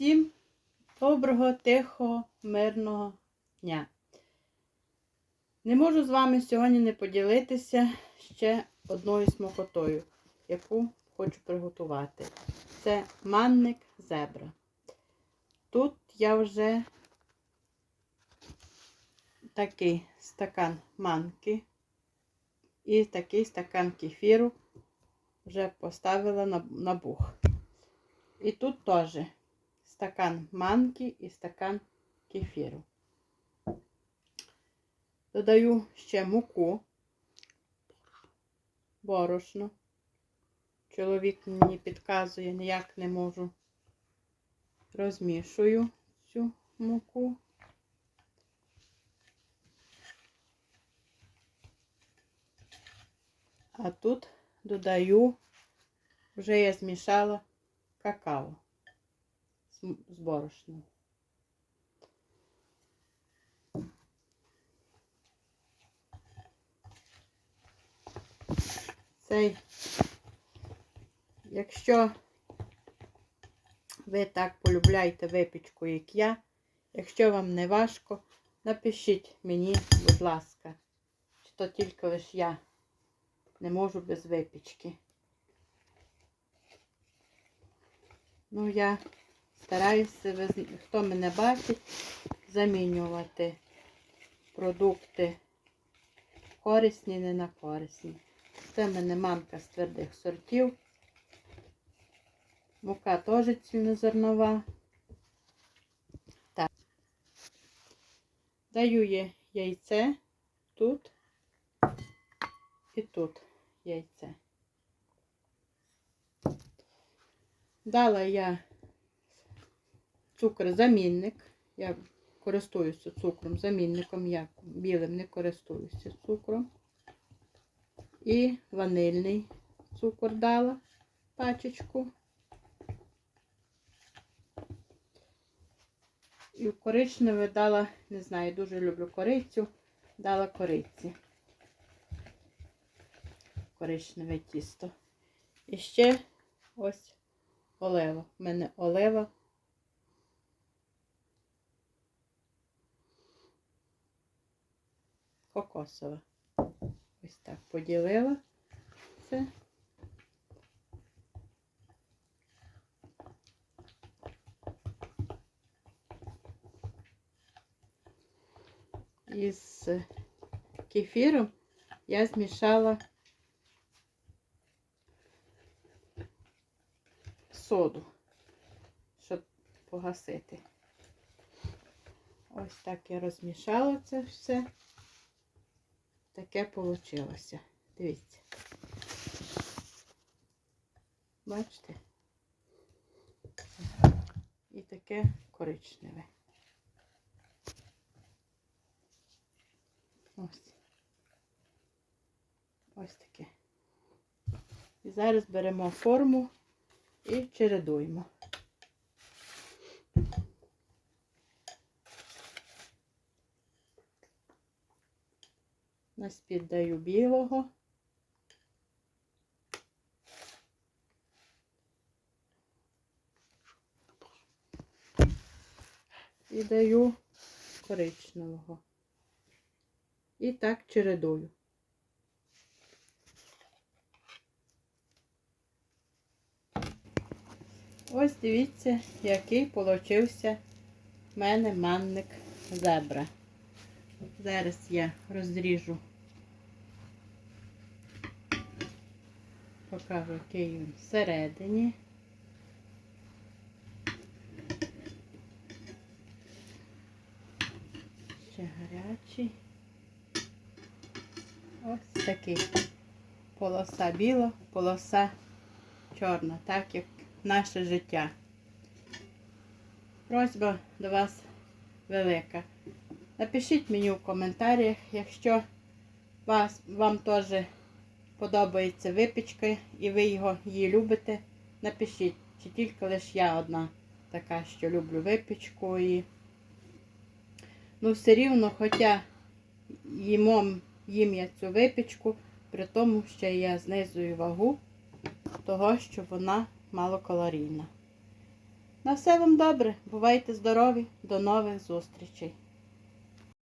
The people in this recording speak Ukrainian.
Всім доброго, тихого, мирного дня. Не можу з вами сьогодні не поділитися ще одною смакотою, яку хочу приготувати. Це манник зебра. Тут я вже такий стакан манки і такий стакан кефіру вже поставила на бух. І тут теж стакан манки і стакан кефіру. Додаю ще муку, борошно. Чоловік мені підказує, ніяк не можу. Розмішую цю муку. А тут додаю, вже я змішала какао з борошном. Цей, якщо ви так полюбляєте випічку, як я, якщо вам не важко, напишіть мені, будь ласка, чи то тільки лише я не можу без випічки. Ну, я стараюся, хто мене бачить, замінювати продукти корисні, не на корисні. Це в мене манка з твердих сортів. Мука теж цільнозернова. Так. Даю є яйце тут і тут яйце. Дала я цукор-замінник. Я користуюся цукром замінником, я білим не користуюся цукром. І ванильний цукор дала пачечку. І коричневе дала, не знаю, дуже люблю корицю, дала кориці. Коричневе тісто. І ще ось олева. У мене олева. Кокосова. Ось так поділила це. Із кефіром я змішала соду, щоб погасити. Ось так я розмішала це все. Таке вийшло. Дивіться. Бачите? І таке коричневе. Ось. Ось таке. І зараз беремо форму і чередуємо. На спід даю білого. І даю коричневого. І так чередую. Ось дивіться, який получився в мене манник зебра. Зараз я розріжу, покажу, який він всередині. Ще гарячий. Ось такий. Полоса біла, полоса чорна, так як наше життя. Просьба до вас велика. Напишіть мені в коментарях, якщо вас, вам теж подобається випічка і ви його її любите, напишіть, чи тільки лише я одна така, що люблю випічку. І... Ну, все рівно, хоча їмо, їм я цю випічку, при тому, що я знизую вагу того, що вона малокалорійна. На все вам добре. Бувайте здорові. До нових зустрічей.